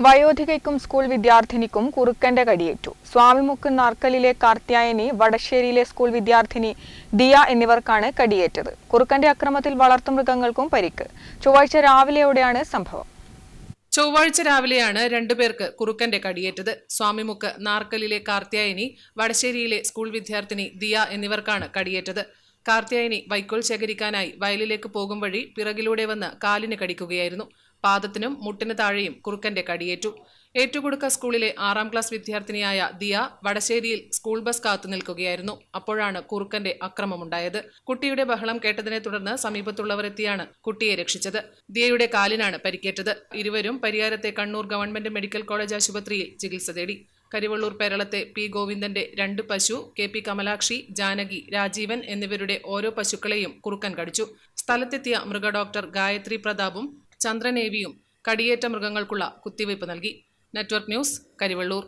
വയോധികയ്ക്കും school വിദ്യാർത്ഥിനിക്കും കുറുക്കന്റെ കടിയേറ്റു. സ്വാമിമുക്ക് നാർക്കലിലെ കാർത്യായനി വടശ്ശേരിയിലെ സ്കൂൾ വിദ്യാർത്ഥിനി ദിയ എന്നിവർക്കാണ് കടിയേറ്റത്. കുറുക്കന്റെ അക്രമത്തിൽ വളർത്തുമൃഗങ്ങൾക്കും പരിക്ക്. ചൊവ്വാഴ്ച രാവിലെയോടെയാണ് സംഭവം. ചൊവ്വാഴ്ച രാവിലെയാണ് രണ്ടുപേർക്ക് കുറുക്കന്റെ കടിയേറ്റത്. സ്വാമിമുക്ക് നാർക്കലിലെ കാർത്യായനി വടശ്ശേരിയിലെ സ്കൂൾ വിദ്യാർത്ഥിനി ദിയ എന്നിവർക്കാണ് കടിയേറ്റത്. കാർത്യായനി വൈക്കോൽ ശേഖരിക്കാനായി വയലിലേക്ക് പോകും വഴി പിറകിലൂടെ വന്ന് കാലിന് കടിക്കുകയായിരുന്നു. പാദത്തിനും മുട്ടിന് താഴെയും കുറുക്കന്റെ കടിയേറ്റു. ഏറ്റുകൊടുക്ക സ്കൂളിലെ ആറാം ക്ലാസ് വിദ്യാർത്ഥിനിയായ ദിയ വടശ്ശേരിയിൽ സ്കൂൾ ബസ് കാത്തു നിൽക്കുകയായിരുന്നു. അപ്പോഴാണ് കുറുക്കന്റെ അക്രമമുണ്ടായത്. കുട്ടിയുടെ ബഹളം കേട്ടതിനെ തുടർന്ന് സമീപത്തുള്ളവർ എത്തിയാണ് കുട്ടിയെ രക്ഷിച്ചത്. ദിയയുടെ കാലിനാണ് പരിക്കേറ്റത്. ഇരുവരും പരിയാരത്തെ കണ്ണൂർ ഗവൺമെന്റ് മെഡിക്കൽ കോളേജ് ആശുപത്രിയിൽ ചികിത്സ തേടി. കരിവള്ളൂർ പേരളത്തെ പി ഗോവിന്ദന്റെ രണ്ട് പശു കെ പി കമലാക്ഷി ജാനകി രാജീവൻ എന്നിവരുടെ ഓരോ പശുക്കളെയും കുറുക്കൻ കടിച്ചു. സ്ഥലത്തെത്തിയ മൃഗഡോക്ടർ ഗായത്രി പ്രതാപും ചന്ദ്രനേവിയും കടിയേറ്റ മൃഗങ്ങൾക്കുള്ള കുത്തിവയ്പ് നൽകി. Network news Karivellur.